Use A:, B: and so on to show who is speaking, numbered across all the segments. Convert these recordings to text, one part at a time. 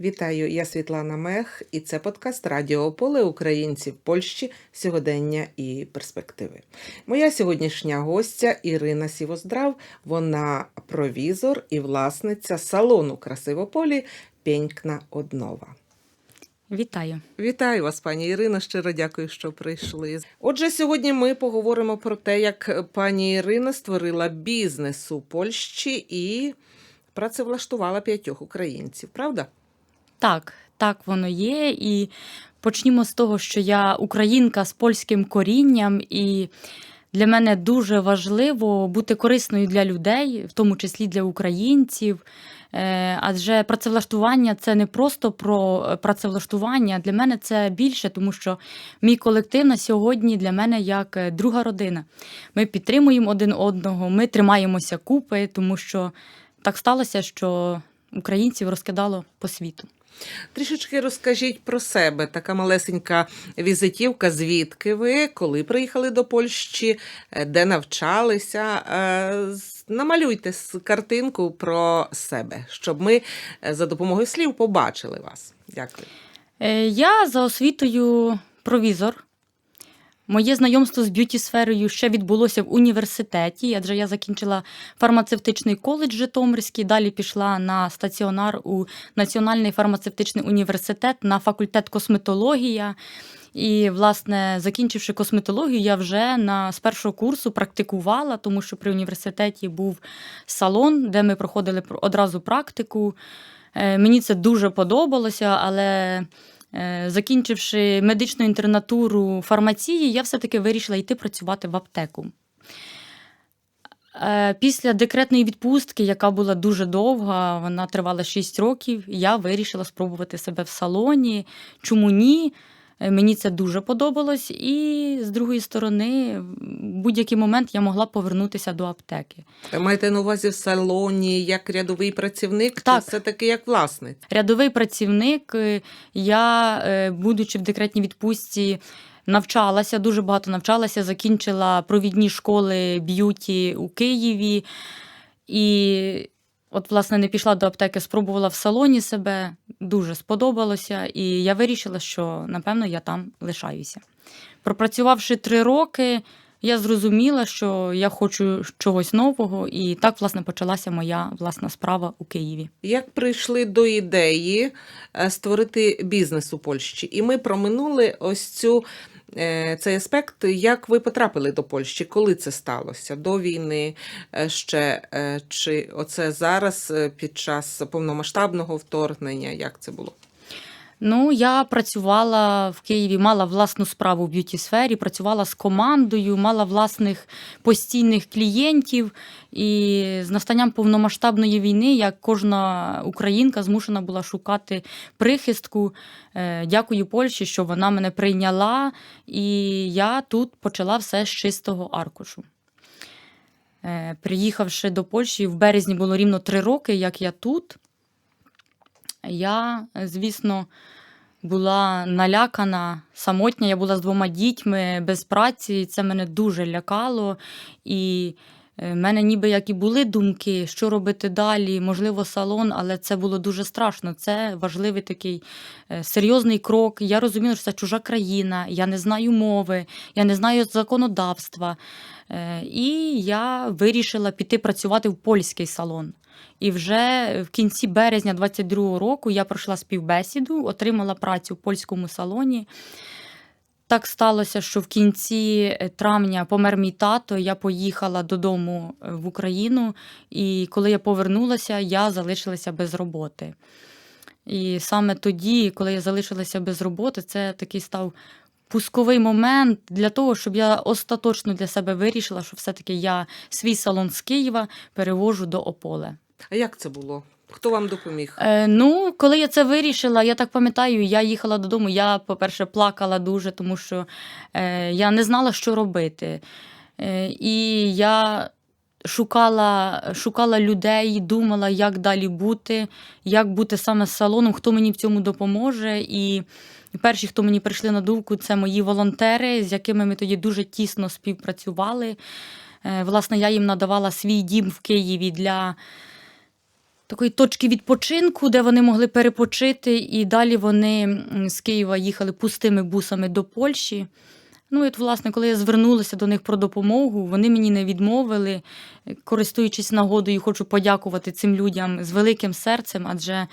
A: Вітаю, я Світлана Мех, і це подкаст Радіо Поле Українці в Польщі сьогодення і перспективи. Моя сьогоднішня гостя Ірина Сівоздрав. Вона провізор і власниця салону Красивополі Пенькна Однова.
B: Вітаю.
A: Вітаю вас, пані Ірино. Щиро дякую, що прийшли. Отже, сьогодні ми поговоримо про те, як пані Ірина створила бізнес у Польщі і працевлаштувала п'ятьох українців. Правда?
B: Так, так воно є. І почнімо з того, що я українка з польським корінням, і для мене дуже важливо бути корисною для людей, в тому числі для українців. Е, Адже працевлаштування це не просто про працевлаштування. Для мене це більше, тому що мій колектив на сьогодні для мене як е, друга родина. Ми підтримуємо один одного, ми тримаємося купи, тому що так сталося, що українців розкидало по світу.
A: Трішечки розкажіть про себе. Така малесенька візитівка. Звідки ви, коли приїхали до Польщі, е, де навчалися? Е, Намалюйте картинку про себе, щоб ми е, за допомогою слів побачили вас. Дякую.
B: Я за освітою провізор. Моє знайомство з б'юті-сферою ще відбулося в університеті, адже я закінчила фармацевтичний коледж Житомирський, далі пішла на стаціонар у Національний фармацевтичний університет на факультет косметологія. І, власне, закінчивши косметологію, я вже на з першого курсу практикувала, тому що при університеті був салон, де ми проходили одразу практику. Е, Мені це дуже подобалося, але закінчивши медичну інтернатуру фармації, я все-таки вирішила йти працювати в аптеку. Е, Після декретної відпустки, яка була дуже довга, вона тривала 6 років, я вирішила спробувати себе в салоні. Чому ні? Е, Мені це дуже подобалось, і з другої сторони, в будь-який момент я могла повернутися до аптеки.
A: Маєте на увазі в салоні як рядовий працівник,
B: Так.
A: все-таки як власник?
B: Рядовий працівник, е, я, е, будучи в декретній відпустці, навчалася, дуже багато навчалася, закінчила провідні школи б'юті у Києві. І от, власне, не пішла до аптеки, спробувала в салоні себе, дуже сподобалося, і я вирішила, що, напевно, я там лишаюся. Пропрацювавши три роки, я зрозуміла, що я хочу чогось нового, і так, власне, почалася моя власна справа у Києві.
A: Як прийшли до ідеї е, створити бізнес у Польщі? І ми проминули ось цю. Е, Цей аспект, як ви потрапили до Польщі, коли це сталося? До війни е, ще е, чи оце зараз під час повномасштабного вторгнення? Як це було?
B: Ну, я працювала в Києві, мала власну справу в б'юті сфері, працювала з командою, мала власних постійних клієнтів. І з настанням повномасштабної війни, як кожна українка, змушена була шукати прихистку. Е, Дякую Польщі, що вона мене прийняла, і я тут почала все з чистого аркушу. Е, Приїхавши до Польщі, в березні було рівно три роки, як я тут. Я, звісно, була налякана, самотня. Я була з двома дітьми без праці. і Це мене дуже лякало. І в мене ніби як і були думки, що робити далі, можливо, салон, але це було дуже страшно. Це важливий такий е, серйозний крок. Я розуміла, що це чужа країна, я не знаю мови, я не знаю законодавства. Е, І я вирішила піти працювати в польський салон. І вже в кінці березня 22-го року я пройшла співбесіду, отримала працю в польському салоні. Так сталося, що в кінці е, травня помер мій тато. Я поїхала додому е, в Україну, і коли я повернулася, я залишилася без роботи. І саме тоді, коли я залишилася без роботи, це такий став пусковий момент для того, щоб я остаточно для себе вирішила, що все-таки я свій салон з Києва перевожу до Ополе.
A: А як це було? Хто вам допоміг?
B: Е, ну, коли я це вирішила, я так пам'ятаю, я їхала додому. Я, по-перше, плакала дуже, тому що е, я не знала, що робити. Е, і я шукала, шукала людей, думала, як далі бути, як бути саме з салоном, хто мені в цьому допоможе. І перші, хто мені прийшли на думку, це мої волонтери, з якими ми тоді дуже тісно співпрацювали. Е, власне, я їм надавала свій дім в Києві для такої точки відпочинку, де вони могли перепочити, і далі вони з Києва їхали пустими бусами до Польщі. Ну, і от, власне, коли я звернулася до них про допомогу, вони мені не відмовили. Користуючись нагодою, хочу подякувати цим людям з великим серцем, адже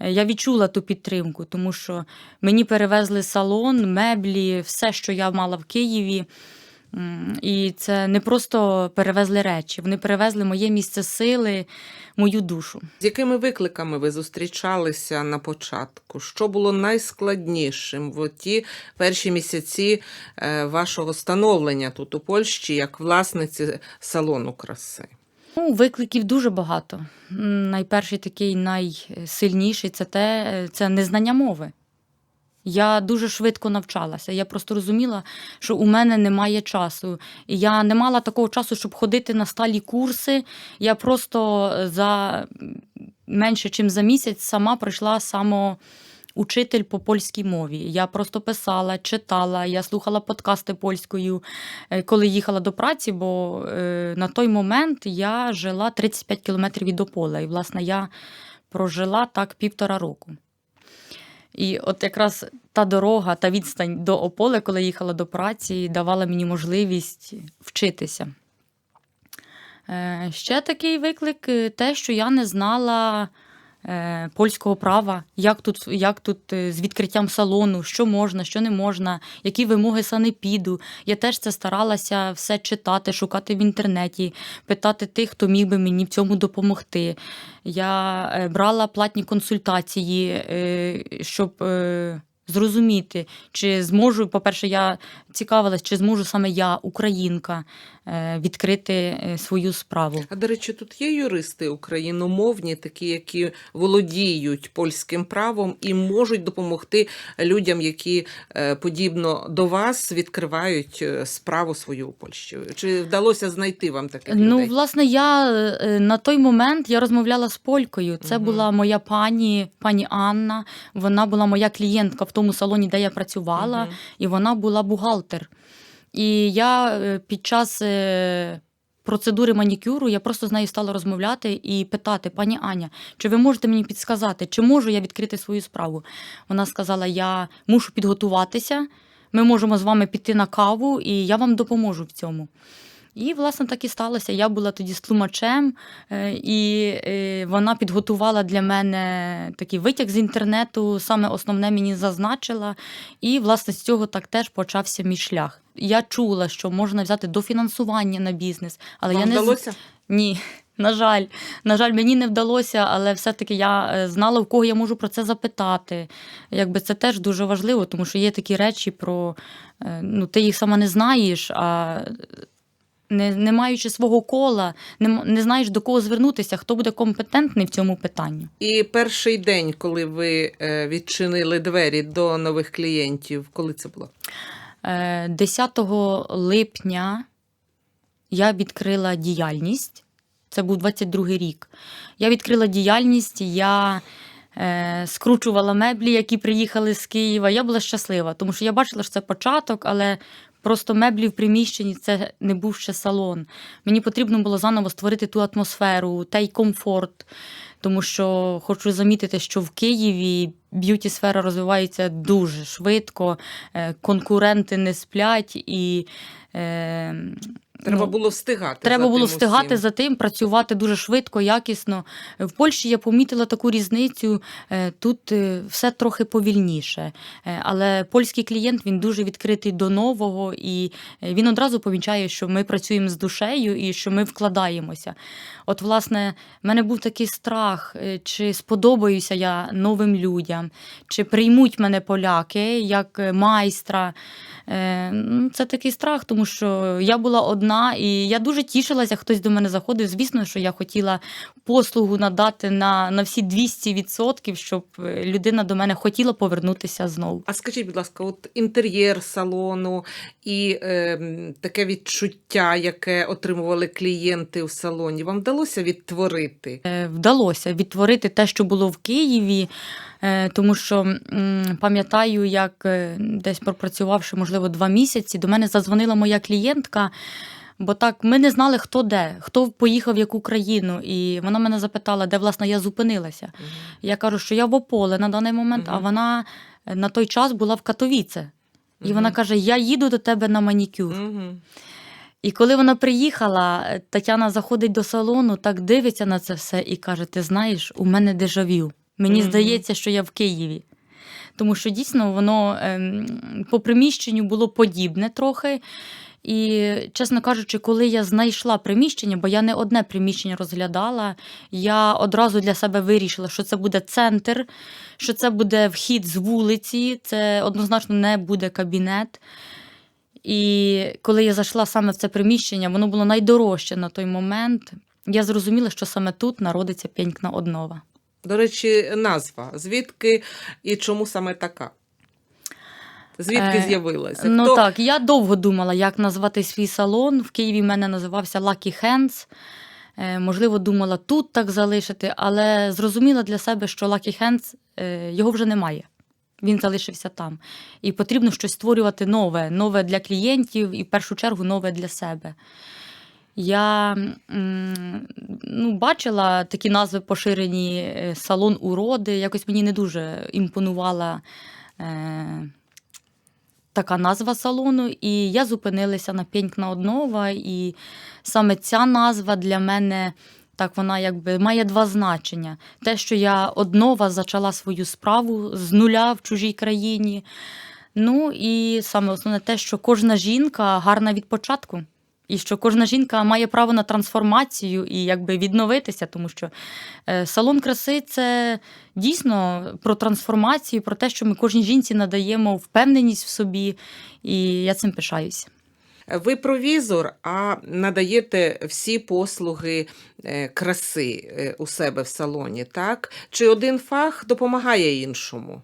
B: е, я відчула ту підтримку, тому що мені перевезли салон, меблі, все, що я мала в Києві. І це не просто перевезли речі, вони перевезли моє місце сили, мою душу.
A: З якими викликами ви зустрічалися на початку? Що було найскладнішим в ті перші місяці е, вашого становлення тут у Польщі як власниці салону краси?
B: Ну, викликів дуже багато. Найперший такий найсильніший це те, е, це незнання мови. Я дуже швидко навчалася. Я просто розуміла, що у мене немає часу. Я не мала такого часу, щоб ходити на сталі курси. Я просто за менше, ніж за місяць сама пройшла само. Учитель по польській мові. Я просто писала, читала, я слухала подкасти польською, е, коли їхала до праці, бо е, на той момент я жила 35 кілометрів від Опола. І, власне, я прожила так півтора року. І от якраз та дорога, та відстань до Ополе, коли їхала до праці, давала мені можливість вчитися. Е, Ще такий виклик е, те, що я не знала польського права, як тут, як тут е, з відкриттям салону, що можна, що не можна, які вимоги санепіду. Я теж це старалася все читати, шукати в інтернеті, питати тих, хто міг би мені в цьому допомогти. Я е, брала платні консультації, е, щоб е, зрозуміти, чи зможу, по-перше, я цікавилась, чи зможу саме я, українка, е, відкрити е, свою справу.
A: А до речі, тут є юристи україномовні, такі, які володіють польським правом і можуть допомогти людям, які е, подібно до вас відкривають справу свою у Польщі. Чи вдалося знайти вам таких
B: Ну, власне, я на той момент я розмовляла з полькою. Це
A: Мгм.
B: була моя пані, пані Анна. Вона була моя клієнтка в тому салоні, де я працювала,
A: Мгм.
B: і вона була бухгалтер. І я е, під час е, процедури манікюру я просто з нею стала розмовляти і питати: пані Аня, чи ви можете мені підсказати, чи можу я відкрити свою справу? Вона сказала: Я мушу підготуватися. Ми можемо з вами піти на каву, і я вам допоможу в цьому. І, власне, так і сталося. Я була тоді з тлумачем, е, і е, вона підготувала для мене такий витяг з інтернету, саме основне мені зазначила. І, власне, з цього так теж почався мій шлях. Я чула, що можна взяти дофінансування на бізнес, але
A: Вам
B: я не
A: вдалося?
B: ні. На жаль, на жаль, мені не вдалося, але все-таки я е, знала, в кого я можу про це запитати. Якби це теж дуже важливо, тому що є такі речі про ну, ти їх сама не знаєш, а не, не маючи свого кола, не, не знаєш до кого звернутися, хто буде компетентний в цьому питанні.
A: І перший день, коли ви е, відчинили двері до нових клієнтів, коли це було?
B: Е, 10 липня я відкрила діяльність. Це був 22-й рік. Я відкрила діяльність, я е, скручувала меблі, які приїхали з Києва. Я була щаслива, тому що я бачила, що це початок, але просто меблі в приміщенні це не був ще салон. Мені потрібно було заново створити ту атмосферу, той комфорт. Тому що хочу замітити, що в Києві б'юті сфера розвивається дуже швидко, е, конкуренти не сплять і. Е,
A: Треба
B: ну,
A: було встигати.
B: Треба
A: за
B: було
A: тим
B: встигати
A: усім.
B: за тим, працювати дуже швидко, якісно. В Польщі я помітила таку різницю. е, Тут е, все трохи повільніше. Е, Але польський клієнт він дуже відкритий до нового, і він одразу помічає, що ми працюємо з душею і що ми вкладаємося. От, власне, в мене був такий страх, чи сподобаюся я новим людям, чи приймуть мене поляки як майстра. Е, ну, Це такий страх, тому що я була одна, і я дуже тішилася, хтось до мене заходив. Звісно, що я хотіла послугу надати на, на всі 200%, щоб е, людина до мене хотіла повернутися знову.
A: А скажіть, будь ласка, от інтер'єр салону і е, таке відчуття, яке отримували клієнти в салоні, вам вдалося відтворити?
B: Е, Вдалося відтворити те, що було в Києві, тому що пам'ятаю, як е, десь пропрацювавши, можливо, два місяці, до мене задзвонила моя клієнтка. Бо так ми не знали, хто де, хто поїхав в яку країну. І вона мене запитала, де власне я зупинилася.
A: Мгм.
B: Я кажу, що я в Ополе на даний момент, а вона е, на той час була в Катовіце. І вона каже: Я їду до тебе на манікюр.
A: Мгм.
B: І коли вона приїхала, е, Тетяна заходить до салону, так дивиться на це все і каже: Ти знаєш, у мене дежавю. Мені
A: Мгм.
B: здається, що я в Києві. Тому що дійсно воно ем, по приміщенню було подібне трохи. І, чесно кажучи, коли я знайшла приміщення, бо я не одне приміщення розглядала, я одразу для себе вирішила, що це буде центр, що це буде вхід з вулиці, це однозначно не буде кабінет. І коли я зайшла саме в це приміщення, воно було найдорожче на той момент. Я зрозуміла, що саме тут народиться п'янькна однова.
A: До речі, назва. Звідки і чому саме така? Звідки
B: Е,
A: з'явилася?
B: Ну
A: Хто-
B: так, я довго думала, як назвати свій салон. В Києві в мене називався Lucky Hands. Е, Можливо, думала тут так залишити, але зрозуміла для себе, що Lucky Hands е, його вже немає. Він залишився там. І потрібно щось створювати нове, нове для клієнтів і в першу чергу нове для себе. Я ну, бачила такі назви поширені е, салон уроди. Якось мені не дуже імпонувала е, така назва салону. І я зупинилася на Пєнькна Однова. І саме ця назва для мене так вона якби має два значення. Те, що я однова зачала свою справу з нуля в чужій країні. Ну і саме основне те, що кожна жінка гарна від початку. І що кожна жінка має право на трансформацію і якби відновитися, тому що е, салон краси це дійсно про трансформацію, про те, що ми кожній жінці надаємо впевненість в собі, і я цим пишаюся.
A: Ви провізор, а надаєте всі послуги е, краси е, у себе в салоні, так? Чи один фах допомагає іншому?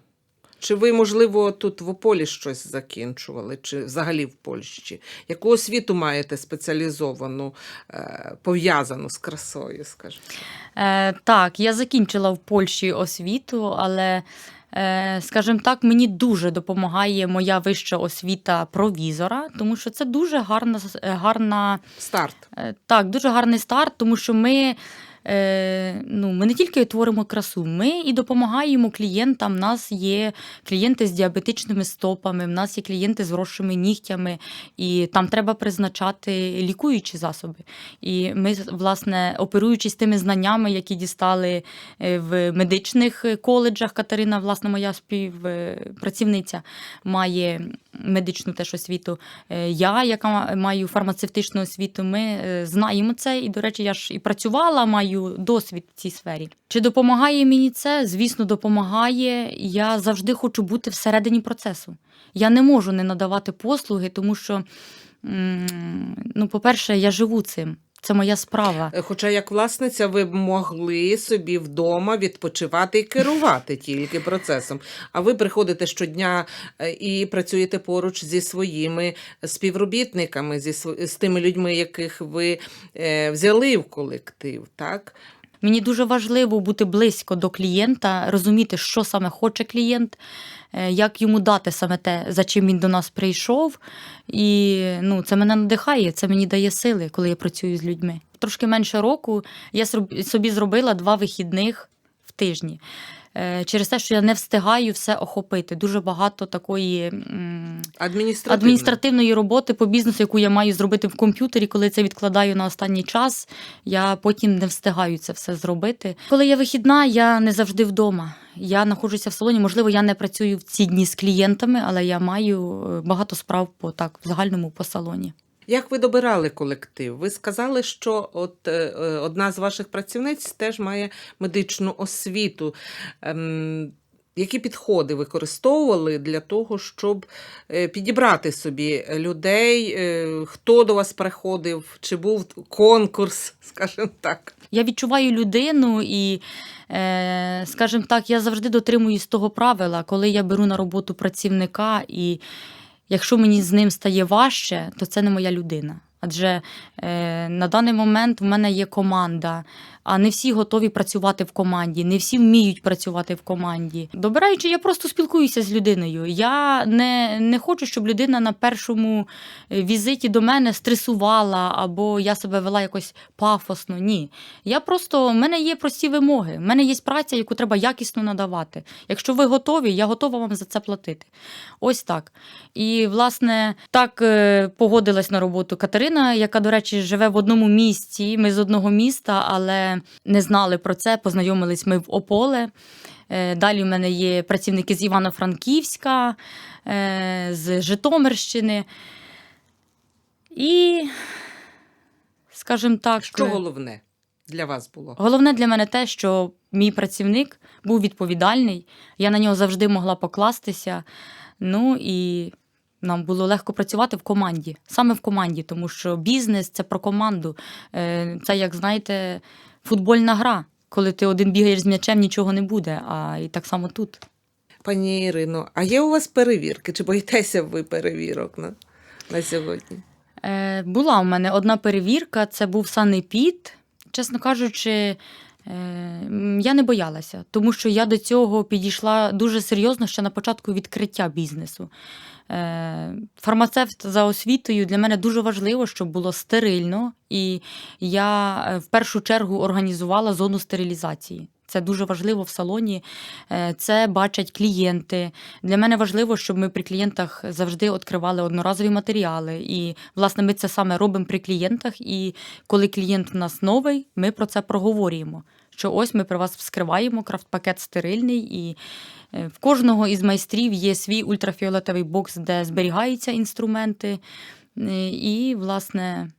A: Чи ви, можливо, тут в Ополі щось закінчували, чи взагалі в Польщі? Яку освіту маєте спеціалізовану, е, пов'язану з красою, скажімо?
B: Е, так, я закінчила в Польщі освіту, але, е, скажімо так, мені дуже допомагає моя вища освіта провізора, тому що це дуже гарна, е, гарна
A: Старт.
B: Так, дуже гарний старт, тому що ми, е, ну, ми не тільки творимо красу, ми і допомагаємо клієнтам. У нас є клієнти з діабетичними стопами, в нас є клієнти з вросшими нігтями, і там треба призначати лікуючі засоби. І ми, власне, оперуючись тими знаннями, які дістали е, в медичних коледжах, Катерина, власне, моя співпрацівниця, має медичну теж освіту. Е, Я, яка маю фармацевтичну освіту, ми е, знаємо це. І, до речі, я ж і працювала, маю досвід в цій сфері. Чи допомагає мені це? Звісно, допомагає. Я завжди хочу бути всередині процесу. Я не можу не надавати послуги, тому що, ну, по-перше, я живу цим. Це моя справа.
A: Е, Хоча як власниця ви б могли собі вдома відпочивати і керувати тільки процесом. А ви приходите щодня е, і працюєте поруч зі своїми співробітниками, зі з тими людьми, яких ви е, взяли в колектив, так?
B: Мені дуже важливо бути близько до клієнта, розуміти, що саме хоче клієнт, як йому дати саме те, за чим він до нас прийшов. І ну, це мене надихає, це мені дає сили, коли я працюю з людьми. Трошки менше року я собі зробила два вихідних в тижні. Е, Через те, що я не встигаю все охопити. Дуже багато такої м,
A: Адміністративно.
B: адміністративної роботи по бізнесу, яку я маю зробити в комп'ютері, коли це відкладаю на останній час, я потім не встигаю це все зробити. Коли я вихідна, я не завжди вдома. Я знаходжуся в салоні. Можливо, я не працюю в ці дні з клієнтами, але я маю е, багато справ по так в загальному по салоні.
A: Як ви добирали колектив? Ви сказали, що от е, е, одна з ваших працівниць теж має медичну освіту. Ем, які підходи використовували для того, щоб е, підібрати собі людей? Хто до вас приходив? Чи був конкурс, скажімо так?
B: Я відчуваю людину і, скажімо так, я завжди дотримуюсь того правила, коли я беру на роботу працівника, і якщо мені з ним стає важче, то це не моя людина. Адже е, на даний момент в мене є команда, а не всі готові працювати в команді, не всі вміють працювати в команді. Добираючи, я просто спілкуюся з людиною. Я не, не хочу, щоб людина на першому е, візиті до мене стресувала або я себе вела якось пафосно. Ні. Я просто, в мене є прості вимоги. В мене є праця, яку треба якісно надавати. Якщо ви готові, я готова вам за це платити. Ось так. І, власне, так е, погодилась на роботу Катерина, яка, до речі, живе в одному місті. Ми з одного міста, але не знали про це. Познайомились ми в Ополе. Е, Далі в мене є працівники з Івано-Франківська, е, з Житомирщини. І, скажімо так,
A: Що головне для вас було?
B: Головне для мене те, що мій працівник був відповідальний, я на нього завжди могла покластися. Ну і нам було легко працювати в команді, саме в команді, тому що бізнес це про команду. Е, Це, як знаєте, футбольна гра. Коли ти один бігаєш з м'ячем, нічого не буде. А і так само тут.
A: Пані Ірино, а є у вас перевірки? Чи боїтеся ви перевірок на, на сьогодні?
B: Е, була у мене одна перевірка, це був санепід. Чесно кажучи, я не боялася, тому що я до цього підійшла дуже серйозно ще на початку відкриття бізнесу. Е, фармацевт за освітою для мене дуже важливо, щоб було стерильно, і я е, в першу чергу організувала зону стерилізації. Це дуже важливо в салоні. Е, Це бачать клієнти. Для мене важливо, щоб ми при клієнтах завжди відкривали одноразові матеріали. І, власне, ми це саме робимо при клієнтах. І коли клієнт в нас новий, ми про це проговорюємо. Що ось ми при вас вскриваємо крафт-пакет стерильний, і е, в кожного із майстрів є свій ультрафіолетовий бокс, де зберігаються інструменти. Е, І, власне,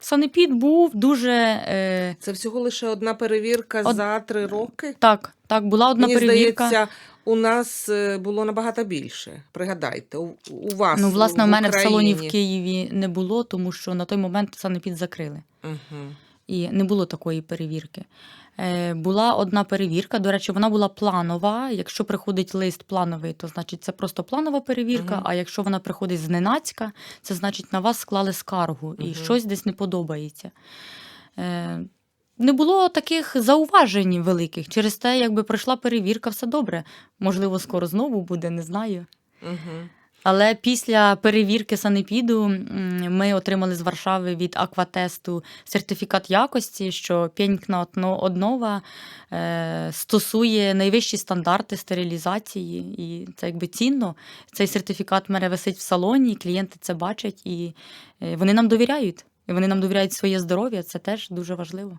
B: санепід був дуже. е,
A: Це всього лише одна перевірка
B: Од-
A: за три роки.
B: Так, так, була одна
A: Мені
B: перевірка.
A: здається, у нас було набагато більше. Пригадайте, у, у вас.
B: Ну, власне,
A: в
B: мене в салоні в Києві не було, тому що на той момент санепід закрили.
A: Мгм.
B: І не було такої перевірки. Е, була одна перевірка. До речі, вона була планова. Якщо приходить лист плановий, то значить це просто планова перевірка.
A: Мгм.
B: А якщо вона приходить зненацька, це значить на вас склали скаргу і
A: Мгм.
B: щось десь не подобається. Е, не було таких зауважень великих. Через те, якби пройшла перевірка, все добре. Можливо, скоро знову буде, не знаю.
A: Мгм.
B: Але після перевірки санепіду ми отримали з Варшави від Акватесту сертифікат якості, що п'янькна однова е, стосує найвищі стандарти стерилізації, і це якби цінно. Цей сертифікат мене висить в салоні, клієнти це бачать, і е, вони нам довіряють. І вони нам довіряють своє здоров'я. Це теж дуже важливо.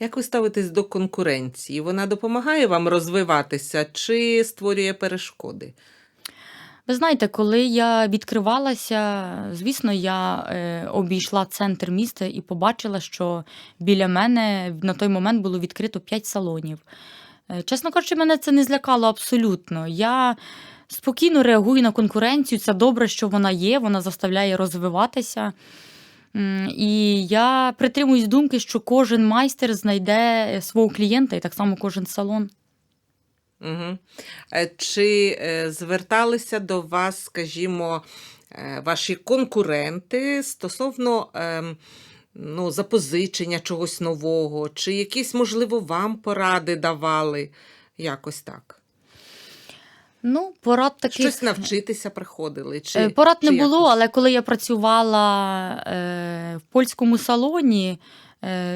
A: Як ви ставитесь до конкуренції? Вона допомагає вам розвиватися чи створює перешкоди?
B: Ви знаєте, коли я відкривалася, звісно, я е, обійшла центр міста і побачила, що біля мене на той момент було відкрито 5 салонів. Е, чесно кажучи, мене це не злякало абсолютно. Я спокійно реагую на конкуренцію. Це добре, що вона є, вона заставляє розвиватися. І я притримуюсь думки, що кожен майстер знайде е, свого клієнта, і так само кожен салон.
A: Угу. Чи е, зверталися до вас, скажімо, е, ваші конкуренти стосовно ем, ну, запозичення чогось нового, чи якісь, можливо, вам поради давали? Якось так.
B: Ну, порад таких...
A: Щось навчитися приходили? Чи,
B: Порад не
A: чи
B: було,
A: якось?
B: але коли я працювала в польському салоні,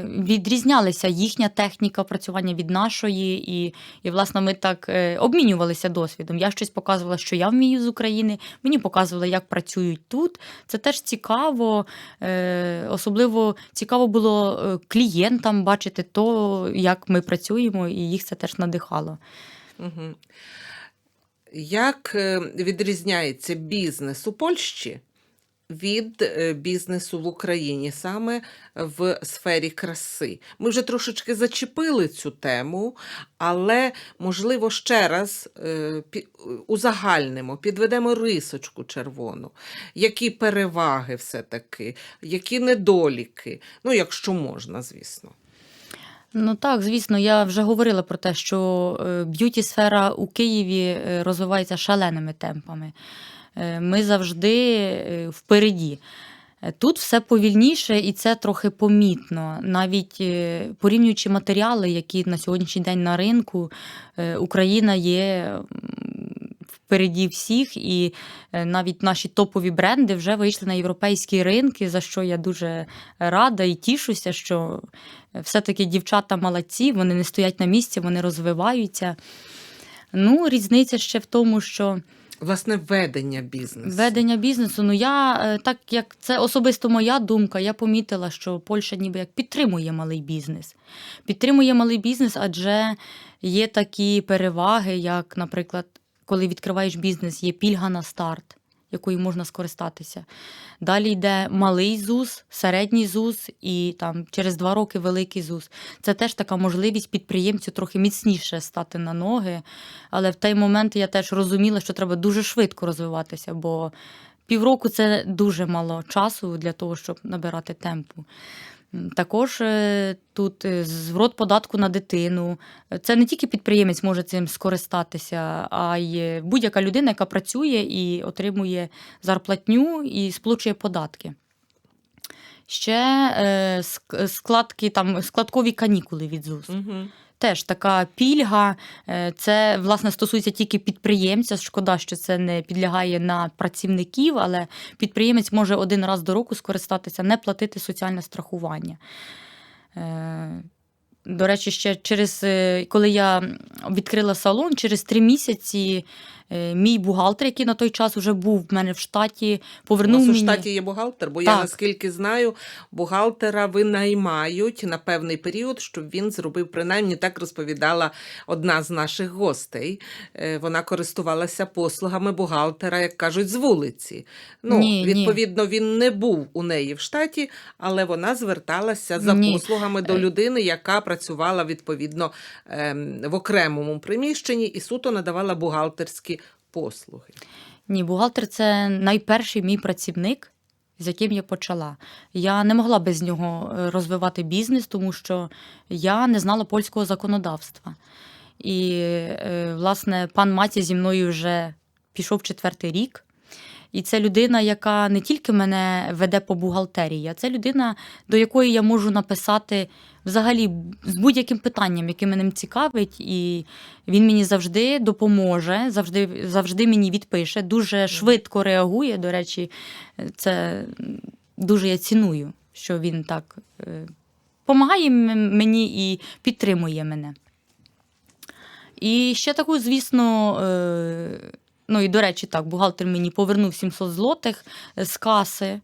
B: відрізнялися їхня техніка працювання від нашої, і, і власне, ми так е, обмінювалися досвідом. Я щось показувала, що я вмію з України, мені показували, як працюють тут. Це теж цікаво. Е, особливо цікаво було е, клієнтам бачити то, як ми працюємо, і їх це теж надихало.
A: Угу. Як е, відрізняється бізнес у Польщі від е, бізнесу в Україні саме в сфері краси? Ми вже трошечки зачепили цю тему, але можливо ще раз е, узагальнимо, підведемо рисочку червону. Які переваги все-таки, які недоліки? Ну, якщо можна, звісно.
B: Ну так, звісно, я вже говорила про те, що е, б'юті-сфера у Києві е, розвивається шаленими темпами. Е, Ми завжди е, впереді. Е, Тут все повільніше і це трохи помітно. Навіть порівнюючи матеріали, які на сьогоднішній день на ринку, Україна є впереді всіх, і навіть наші топові бренди вже вийшли на європейські ринки, за що я дуже рада і тішуся, що все-таки дівчата молодці, вони не стоять на місці, вони розвиваються. Ну, різниця ще в тому, що
A: Власне, ведення бізнесу.
B: Ведення бізнесу. Ну я е, так як це особисто моя думка, я помітила, що Польща ніби як підтримує малий бізнес. Підтримує малий бізнес, адже є такі переваги, як, наприклад, коли відкриваєш бізнес, є пільга на старт, якою можна скористатися. Далі йде малий ЗУС, середній ЗУЗ і там через два роки великий ЗУС. Це теж така можливість підприємцю трохи міцніше стати на ноги. Але в той момент я теж розуміла, що треба дуже швидко розвиватися, бо півроку це дуже мало часу для того, щоб набирати темпу. Також е, тут е, зворот податку на дитину. Це не тільки підприємець може цим скористатися, а й будь-яка людина, яка працює і отримує зарплатню і сплачує податки. Ще е, складки, там, складкові канікули від ЗУС.
A: Угу.
B: Теж така пільга. е, Це власне стосується тільки підприємця. Шкода, що це не підлягає на працівників, але підприємець може один раз до року скористатися, не платити соціальне страхування. Е, До речі, ще через е, коли я відкрила салон, через три місяці мій бухгалтер, який на той час вже був в мене в штаті,
A: У
B: повернув
A: вас у штаті є бухгалтер, бо я наскільки знаю, бухгалтера винаймають на певний період, щоб він зробив, принаймні так розповідала одна з наших гостей. Е, Вона користувалася послугами бухгалтера, як кажуть, з вулиці. Ну,
B: Ні, ні.
A: відповідно, він не був у неї в штаті, але вона зверталася за
B: Ні.
A: послугами до
B: Е.
A: людини, яка працювала відповідно ем, в окремому приміщенні і суто надавала бухгалтерські послуги.
B: Ні, бухгалтер це найперший мій працівник, з яким я почала. Я не могла без нього е, розвивати бізнес, тому що я не знала польського законодавства. І, е, власне, пан Маті зі мною вже пішов четвертий рік. І це людина, яка не тільки мене веде по бухгалтерії, а це людина, до якої я можу написати взагалі з будь-яким питанням, яке мене цікавить, і він мені завжди допоможе, завжди, завжди мені відпише, дуже швидко реагує. До речі, це дуже я ціную, що він так допомагає мені і підтримує мене. І ще таку, звісно, е, ну і до речі, так, бухгалтер мені повернув 700 злотих з каси.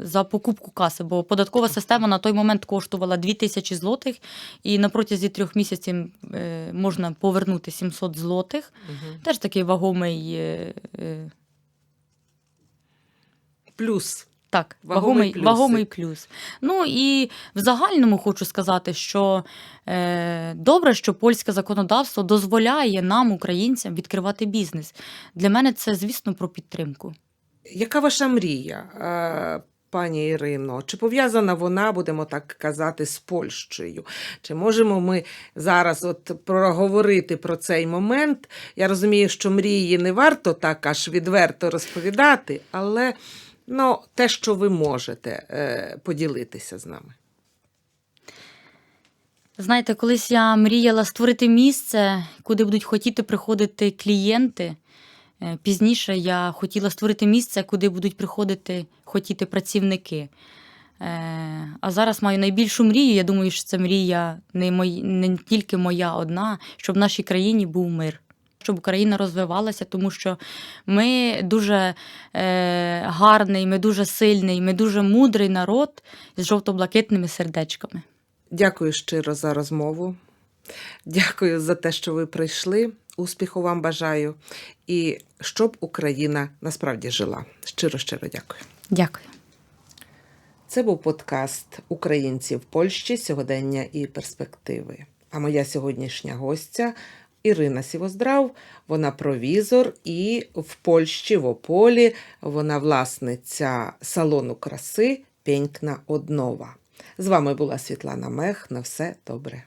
B: За покупку каси, бо податкова система на той момент коштувала 2000 злотих, і на протязі трьох місяців е, можна повернути 700 злотих.
A: Угу.
B: Теж такий вагомий, е, е,
A: Плюс.
B: Так,
A: Вагомий
B: вагомий, вагомий плюс. Ну і в загальному хочу сказати, що е, добре, що польське законодавство дозволяє нам, українцям, відкривати бізнес. Для мене це, звісно, про підтримку.
A: Яка ваша мрія, е, пані Ірино? Чи пов'язана вона, будемо так казати, з Польщею? Чи можемо ми зараз от проговорити про цей момент? Я розумію, що мрії не варто так аж відверто розповідати, але ну, те, що ви можете е, поділитися з нами.
B: Знаєте, колись я мріяла створити місце, куди будуть хотіти приходити клієнти. Е, Пізніше я хотіла створити місце, куди будуть приходити хотіти працівники. Е, А зараз маю найбільшу мрію. Я думаю, що це мрія не, мої, не тільки моя одна, щоб в нашій країні був мир. Щоб Україна розвивалася, тому що ми дуже е, гарний, ми дуже сильний, ми дуже мудрий народ з жовто-блакитними сердечками.
A: Дякую щиро за розмову. Дякую за те, що ви прийшли. Успіху вам бажаю. І щоб Україна насправді жила. Щиро, щиро дякую.
B: Дякую.
A: Це був подкаст Українці в Польщі сьогодення і перспективи. А моя сьогоднішня гостя Ірина Сівоздрав. Вона провізор і в Польщі, в Ополі, вона власниця салону краси Пенькна Однова. З вами була Світлана Мех. На все добре.